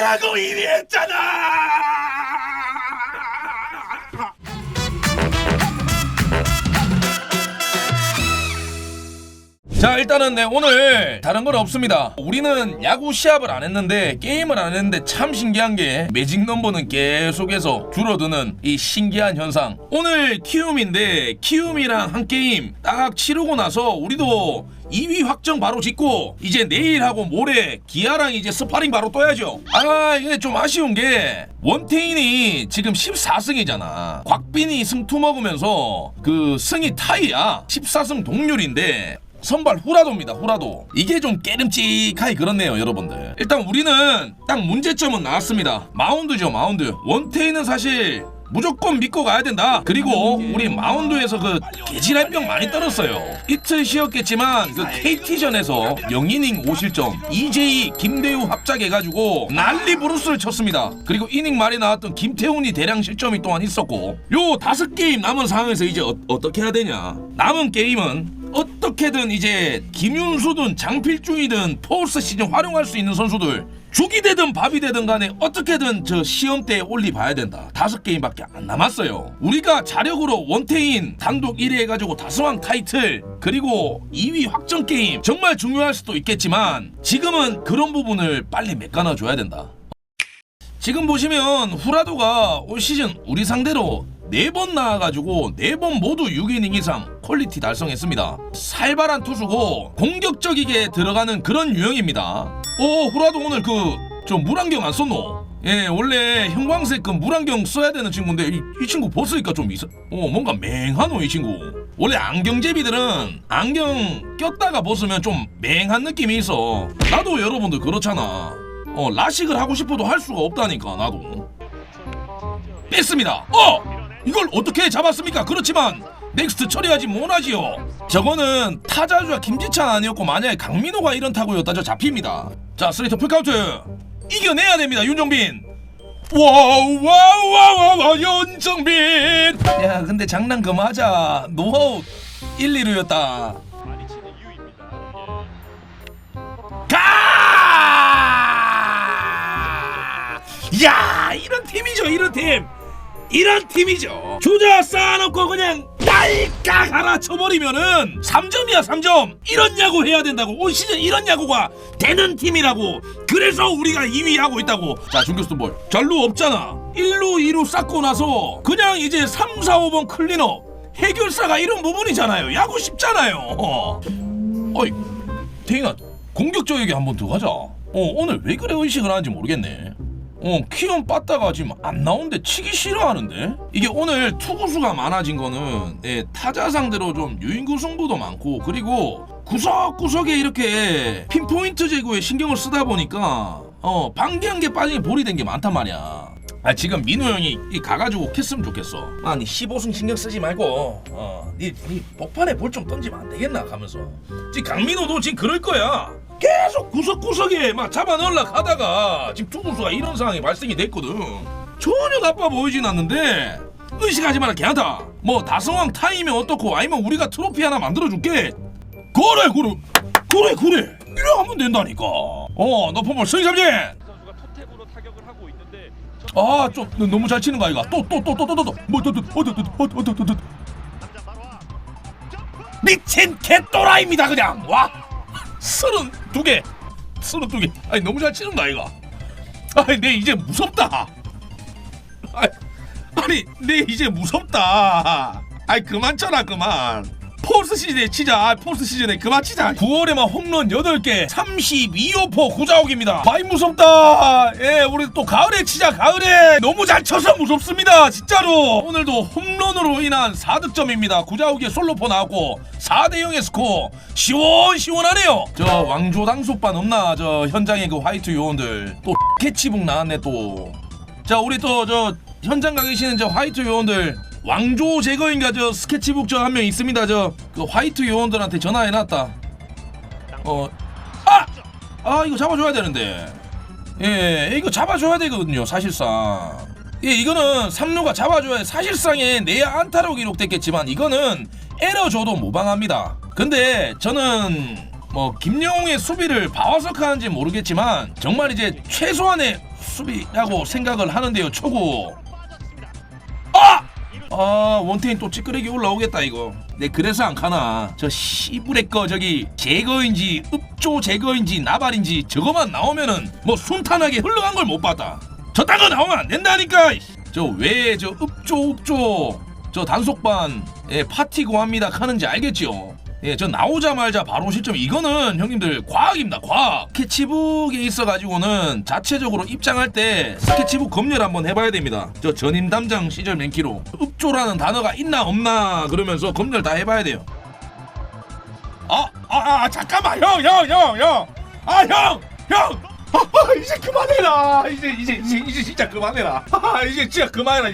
잘하고 이리 했잖아! 자 일단은 네 오늘 다른 건 없습니다. 우리는 야구 시합을 안 했는데 게임을 안 했는데 참 신기한 게 매직 넘버는 계속해서 줄어드는 이 신기한 현상. 오늘 키움인데 키움이랑 한 게임 딱 치르고 나서 우리도 2위 확정 바로 짓고 이제 내일하고 모레 기아랑 이제 스파링 바로 떠야죠. 아 이게 좀 아쉬운 게 원태인이 지금 14승이잖아. 곽빈이 승투 먹으면서 그 승이 타이야. 14승 동률인데 선발 후라도입니다 후라도. 이게 좀 깨름직하게 그렇네요 여러분들. 일단 우리는 딱 문제점은 나왔습니다. 마운드죠 마운드. 원태인은 사실 무조건 믿고 가야 된다. 그리고 우리 마운드에서 그 개지랄병 많이 떨었어요. 이틀 쉬었겠지만 그 KT전에서 0이닝 5실점 EJ 김대우 합작해가지고 난리 부르스를 쳤습니다. 그리고 이닝 말에 나왔던 김태훈이 대량 실점이 또한 있었고 요 다섯 게임 남은 상황에서 이제 어, 어떻게 해야 되냐? 남은 게임은 어떻게든 이제 김윤수든 장필중이든 포스 시즌 활용할 수 있는 선수들 죽이 되든 밥이 되든 간에 어떻게든 저 시험대에 올리봐야 된다. 다섯 게임밖에 안 남았어요. 우리가 자력으로 원태인 단독 1위 해가지고 다스왕 타이틀 그리고 2위 확정 게임. 정말 중요할 수도 있겠지만 지금은 그런 부분을 빨리 메꿔놔 줘야 된다. 지금 보시면 후라도가 올 시즌 우리 상대로 네 번 나와가지고 네 번 모두 6이닝 이상 퀄리티 달성했습니다. 살발한 투수고 공격적이게 들어가는 그런 유형입니다. 오 후라도 오늘 그저 물안경 안 썼노? 예 원래 형광색 그 물안경 써야 되는 친구인데 이, 이 친구 벗으니까 좀 이상 어 뭔가 맹하노 이 친구 원래 안경제비들은 안경 꼈다가 벗으면 좀 맹한 느낌이 있어 나도 여러분들 그렇잖아 어 라식을 하고 싶어도 할 수가 없다니까 나도 뺐습니다. 어! 이걸 어떻게 잡았습니까? 그렇지만 넥스트 처리하지 못하지요. 저거는 타자주와 김지찬 아니었고 만약에 강민호가 이런 타구였다 저 잡힙니다. 자 스트레이트 풀카운트 이겨내야 됩니다 윤정빈. 와우 와우 와우 와우 윤정빈. 야 근데 장난 그만하자 노하우 1, 2루였다. 많이 치는 이유입니다. 가! 야 이런 팀이죠 이런 팀 이런 팀이죠. 주자 쌓아놓고 그냥 날까 갈아쳐버리면은 3점이야 3점. 이런 야구 해야 된다고. 올 시즌 이런 야구가 되는 팀이라고. 그래서 우리가 2위 하고 있다고. 자 중교수 볼 잘루 없잖아. 1루 2루 쌓고 나서 그냥 이제 3, 4, 5번 클린업 해결사가 이런 부분이잖아요. 야구 쉽잖아요. 어. 어이 태인아 공격적이게 한 번 더 가자. 어 오늘 왜 그래 의식을 하는지 모르겠네. 어 키움 빠따가 지금 안 나오는데 치기 싫어하는데 이게 오늘 투구수가 많아진 거는 예, 타자 상대로 좀 유인구 승부도 많고 그리고 구석구석에 이렇게 핀포인트 제거에 신경을 쓰다 보니까 어 방귀한 게 빠진 게 볼이 된 게 많단 말이야. 아 지금 민우 형이 이 가가지고 캤으면 좋겠어. 아니 15승 신경 쓰지 말고 어니 니 복판에 볼 좀 던지면 안 되겠나 가면서. 지금 강민호도 지금 그럴 거야. 계속 구석구석에 막 잡아 넣으려 하다가 지금 투구수가 이런 상황이 발생이 됐거든. 전혀 나빠 보이진 않는데 의식하지 마라 걔한다. 뭐 다성왕 타이면 어떻고 아니면 우리가 트로피 하나 만들어줄게. 그래 그래 그래 그래 이래 하면 된다니까. 어 너포볼 승삼진. 선수가 토템으로 타격을 하고 있는데 아, 좀 너무 잘 치는 거 아이가? 또 또 또 또 또또 뭐또또또또또또또 미친 개또라입니다 그냥 와 서른 두 개, 서른 두 개. 아니 너무 잘 치는 거 아이가? 아니 내 이제 무섭다. 아니, 내 이제 무섭다. 아니 그만 쳐라 그만. 포스 시즌에 치자. 아, 포스 시즌에 그만 치자. 9월에만 홈런 8개, 32호포 구자욱입니다. 많이 무섭다. 예, 우리 또 가을에 치자. 가을에 너무 잘 쳐서 무섭습니다. 진짜로. 오늘도 홈런으로 인한 4득점입니다. 구자욱의 솔로포 나왔고 4대 0의 스코어. 시원시원하네요. 저 왕조 당속반 없나? 저 현장의 그 화이트 요원들. 또 캐치북 나왔네 또. 자, 우리 또 저 현장 가 계시는 저 화이트 요원들 왕조 제거인가 저 스케치북 저 한 명 있습니다. 저 그 화이트 요원들한테 전화해 놨다. 어. 아! 아, 이거 잡아 줘야 되는데. 예, 이거 잡아 줘야 되거든요, 사실상. 예, 이거는 삼루가 잡아줘야 사실상의 내야 안타로 기록됐겠지만 이거는 에러 줘도 무방합니다. 근데 저는 뭐 김영웅의 수비를 봐와서 하는지 모르겠지만 정말 이제 최소한의 수비라고 생각을 하는데요. 초구. 아! 아 원태인 또 찌끄레기 올라오겠다 이거. 네 그래서 안 가나. 저 시부레 거 저기 제거인지 읍조 제거인지 나발인지 저거만 나오면은 뭐 순탄하게 흘러간 걸 못 봤다. 저딴 거 나오면 안 된다니까. 저 왜 저 읍조 읍조 저 단속반 예, 파티 고 합니다 하는지 알겠지요? 예, 저 나오자마자 바로 실점 이거는 형님들 과학입니다. 과학. 스케치북에 있어가지고는 자체적으로 입장할 때 스케치북 검열 한번 해봐야 됩니다. 저 전임 담장 시절 맨키로 읍조라는 단어가 있나 없나 그러면서 검열 다 해봐야 돼요. 아, 아, 아 잠깐만 형, 형, 형, 형, 아 형, 형. 아, 이제 그만해라. 이제 이제 이제 이제 진짜 그만해라. 아, 이제 진짜 그만해라.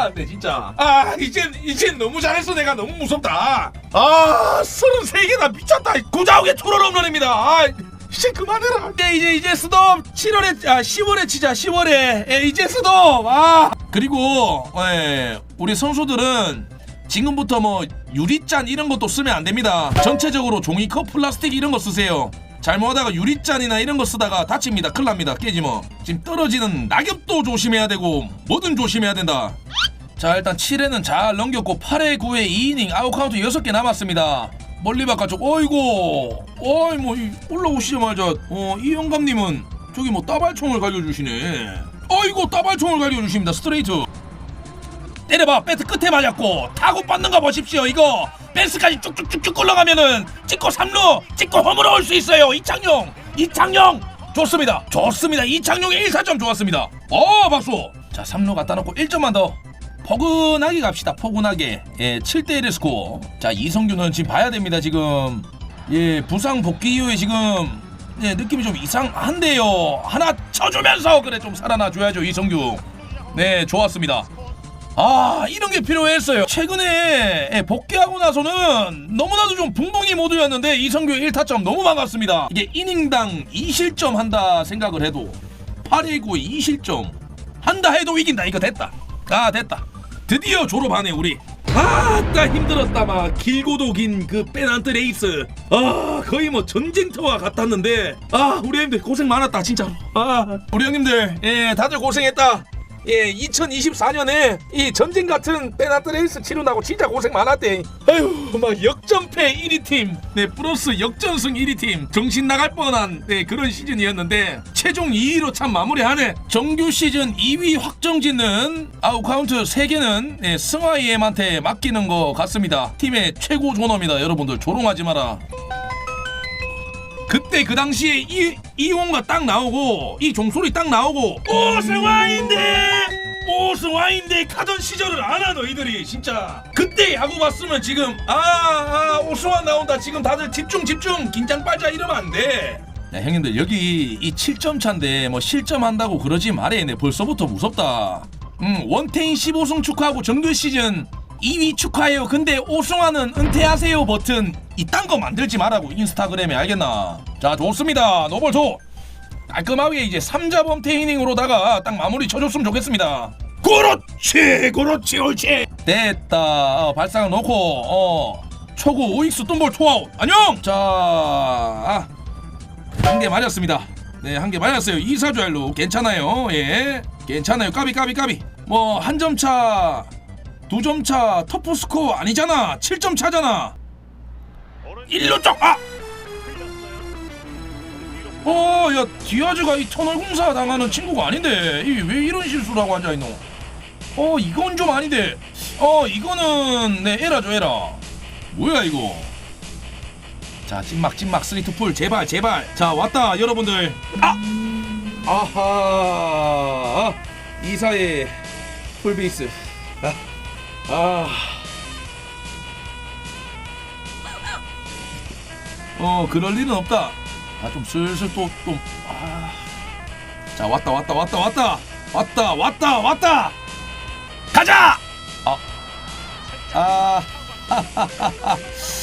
안 돼, 진짜. 아, 이제 이제 너무 잘했어. 내가 너무 무섭다. 아, 서른 세 개나 미쳤다. 고자욱의 토론 홈런입니다. 아, 이제 그만해라. 이제 이제 이제 스톱. 7월에 아 10월에 치자. 10월에 예, 이제 스톱. 아. 그리고 예, 우리 선수들은 지금부터 뭐 유리잔 이런 것도 쓰면 안 됩니다. 전체적으로 종이컵, 플라스틱 이런 거 쓰세요. 잘못하다가 유리잔이나 이런 거 쓰다가 다칩니다. 큰일 납니다. 깨지면. 지금 떨어지는 낙엽도 조심해야 되고 뭐든 조심해야 된다. 자 일단 7회는 잘 넘겼고 8회 9회 2이닝 아웃카운트 6개 남았습니다. 멀리 바깥쪽 어이구 어이 뭐 이- 올라오시자마자 어 이 영감님은 저기 뭐 따발총을 갈겨주시네. 어이구 따발총을 갈겨주십니다. 스트레이트. 때려봐 배트 끝에 맞았고 타고 받는 거 보십시오 이거 펜스까지 쭉쭉쭉쭉 올라가면은 찍고 3루 찍고 홈으로 올 수 있어요. 이창용 이창용. 좋습니다. 좋습니다. 이창용의 1사점 좋았습니다. 어 박수. 자 3루 갖다 놓고 1점만 더. 포근하게 갑시다. 포근하게. 예 7대1의 스코어. 자 이성규는 지금 봐야 됩니다 지금. 예 부상 복귀 이후에 지금 예 느낌이 좀 이상한데요. 하나 쳐주면서 그래 좀 살아나 줘야죠 이성규 네 좋았습니다 아 이런 게 필요했어요. 최근에 예, 복귀하고 나서는 너무나도 좀 붕붕이 모드였는데 이성규의 1타점 너무 반갑습니다. 이게 이닝당 2실점 한다 생각을 해도 8회 9에 2실점 한다 해도 이긴다. 이거 됐다. 아 됐다. 드디어 졸업하네 우리. 아따 힘들었다 막 길고도 긴 그 빼난트 레이스. 아 거의 뭐 전쟁터와 같았는데. 아 우리 형님들 고생 많았다 진짜로. 아 우리 형님들 예 다들 고생했다 예, 2024년에 이 전쟁 같은 페나트 레이스 치른다고 진짜 고생 많았대. 아휴, 막 역전패 1위 팀, 네 플러스 역전승 1위 팀, 정신 나갈 뻔한 네 그런 시즌이었는데 최종 2위로 참 마무리하네. 정규 시즌 2위 확정짓는 아웃 카운트 3개는 네, 승화이엠한테 맡기는 것 같습니다. 팀의 최고 존엄이다, 여러분들 조롱하지 마라. 그때 그 당시에 이 이홍가 딱 나오고 이 종소리 딱 나오고 오승환인데? 오승환인데? 가던 시절을 알아 너희들이. 진짜. 그때 야구 봤으면 지금 아, 아 오승환 나온다. 지금 다들 집중 집중. 긴장 빨자 이러면 안돼. 네, 형님들 여기 이 7점 차인데 뭐 실점한다고 그러지 말해 네 벌써부터 무섭다. 음 원태인 15승 축하하고 정규 시즌 2위 축하해요. 근데 오승환은 은퇴하세요 버튼 이딴 거 만들지 말라고 인스타그램에 알겠나? 자 좋습니다. 노볼 줘. 깔끔하게 이제 3자 범퇴 이닝으로다가 딱 마무리 쳐줬으면 좋겠습니다. 그렇지, 그렇지, 옳지. 됐다. 어, 발상을 놓고 어 초구 오익수 ตุ้볼 투아웃. 안녕. 자, 아, 한개 맞았습니다. 네, 한 개 맞았어요. 이사주 알로 괜찮아요. 예, 괜찮아요. 까비, 까비, 까비. 뭐 한 점 차. 두 점 차 터프 스코어 아니잖아 7점 차잖아 1루 쪽 아! 어, 야, 디아즈가 이 터널 공사 당하는 친구가 아닌데, 이 왜 이런 실수를 하고 앉아있노? 어, 이건 좀 아닌데, 어, 이거는, 네, 에라죠, 에라. 뭐야, 이거? 자, 찐막, 찐막, 스리트 풀, 제발, 제발. 자, 왔다, 여러분들. 아! 아하. 이사의 풀베이스. 아. 아. 어, 그럴 일은 없다. 아, 좀 슬슬 또, 또, 아. 자, 왔다, 왔다, 왔다, 왔다! 왔다, 왔다, 왔다! 가자! 아. 아.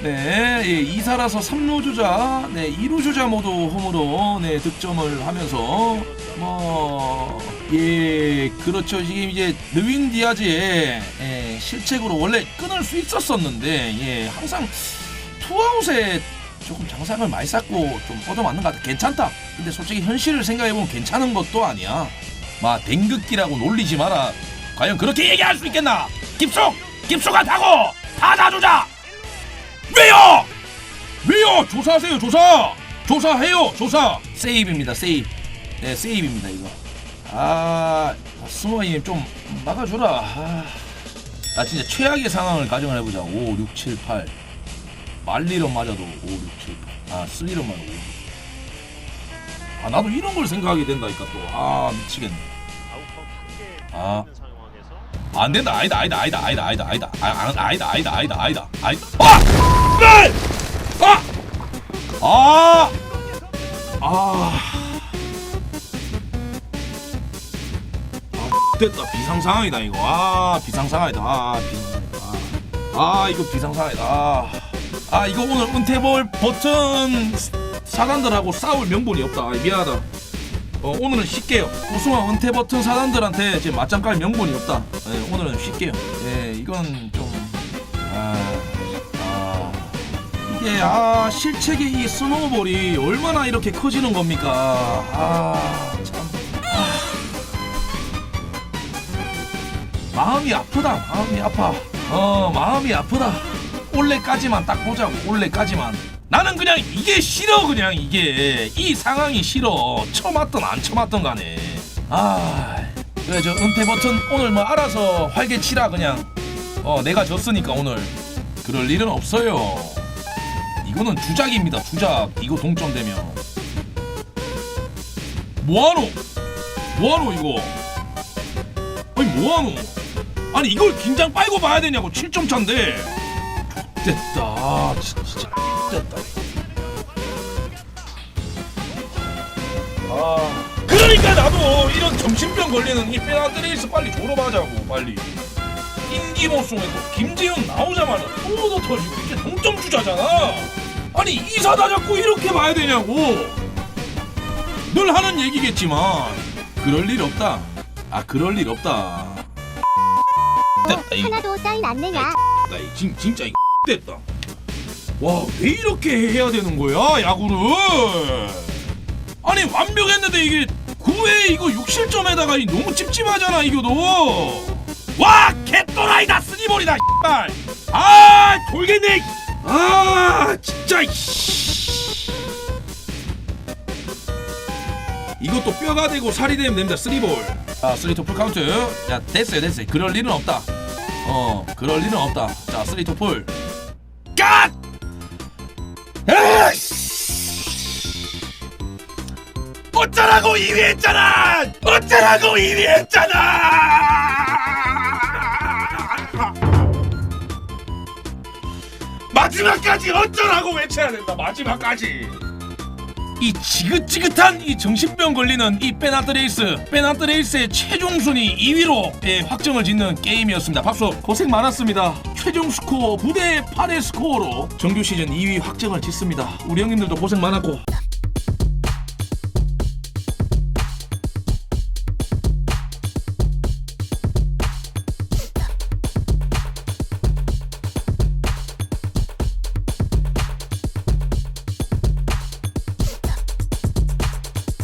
네, 예, 2사라서 3루 주자, 네, 2루 주자 모두 홈으로, 네, 득점을 하면서, 뭐, 예, 그렇죠. 지금 이제, 느윈 디아즈의, 예, 실책으로 원래 끊을 수 있었었는데, 예, 항상 투아웃에 조금 장상을 많이 쌓고 좀 얻어맞는 것 같아. 괜찮다. 근데 솔직히 현실을 생각해보면 괜찮은 것도 아니야. 마 댕극기라고 놀리지 마라. 과연 그렇게 얘기할 수 있겠나? 깁속아 타고 받아주자 왜요 왜요 조사하세요 조사! 조사해요 조사! 세이브입니다 세이브. 네 세이브입니다 이거. 아 스모님 좀 막아주라. 아, 나 진짜 최악의 상황을 가정을 해보자 5 6 7 8 말리로 맞아도 5 6 7 8아 쓰리로 맞아도 5 아 나도 이런 걸 생각하게 된다니까 또아 미치겠네. 아. 있는 상황에서 안 된다. 아니다 아니다 아니다 아니다 아니다 아니다. 아, 아, 아니다 아니다 아니다 아니다. 아니다 아! 네! 아! 아! 아! 아 됐다 비상 상황이다 이거 아 비상 상황이다 아 비상 아, 아 이거 비상 상황이다 아, 아 이거 오늘 은퇴볼 버튼 사단들하고 싸울 명분이 없다 아, 미안하다 어, 오늘은 쉴게요. 우승왕 은퇴 버튼 사단들한테 지금 맞짱 깔 명분이 없다. 예, 오늘은 쉴게요. 예, 이건 좀 아, 아 이게 아 실책의 이 스노우볼이 얼마나 이렇게 커지는 겁니까? 아 참. 아. 마음이 아프다. 마음이 아파. 어, 마음이 아프다. 올해까지만 딱 보자고. 올해까지만. 나는 그냥 이게 싫어 그냥 이게 이 상황이 싫어 쳐맞든 안 쳐맞든 간에 아 그래 저 은퇴 버튼 오늘 뭐 알아서 활개 치라 그냥 어 내가 졌으니까 오늘 그럴 일은 없어요 이거는 주작입니다. 주작. 이거 동점되면. 뭐하노? 뭐하노 이거? 아니 뭐하노? 아니 이걸 긴장 빨고 봐야 되냐고. 7점 차인데. 됐다. 아, 진- 진짜 됐다. 아. 그러니까 나도 이런 정신병 걸리는 이 페나드레이스 빨리 졸업하자고 빨리. 인기모송에 또 김재훈 나오자마자 또도 터지고 이제 동점 주자잖아 아니 이사 다 잡고 이렇게 봐야 되냐고 늘 하는 얘기겠지만 그럴 일 없다 아 그럴 일 없다 됐다 이거 하나도 사인 안 내냐? 나 이- 진, 진짜 이 됐다. 와 왜 이렇게 해야 되는 거야 야구를? 아니 완벽했는데 이게 9회 이거 6실점에다가 이 너무 찝찝하잖아 이거도. 와 개또라이다 발. 아 돌겠네. 아 진짜. 씨. 이것도 뼈가 되고 살이 되면 됩니다 쓰리볼. 자 쓰리토 풀 카운트. 야 됐어요 됐어요. 그럴 일은 없다. 어 그럴 일은 없다 자 쓰리토 풀 갓! 어쩌라고 2위 했잖아 어쩌라고 2위 했잖아 마지막까지 어쩌라고 외쳐야 된다 마지막까지. 이 지긋지긋한 이 정신병 걸리는 이 페나트 레이스 페나트 레이스의 최종 순위 2위로 예, 확정을 짓는 게임이었습니다. 박수. 고생 많았습니다. 최종 스코어 9대 8의 스코어로 정규 시즌 2위 확정을 짓습니다. 우리 형님들도 고생 많았고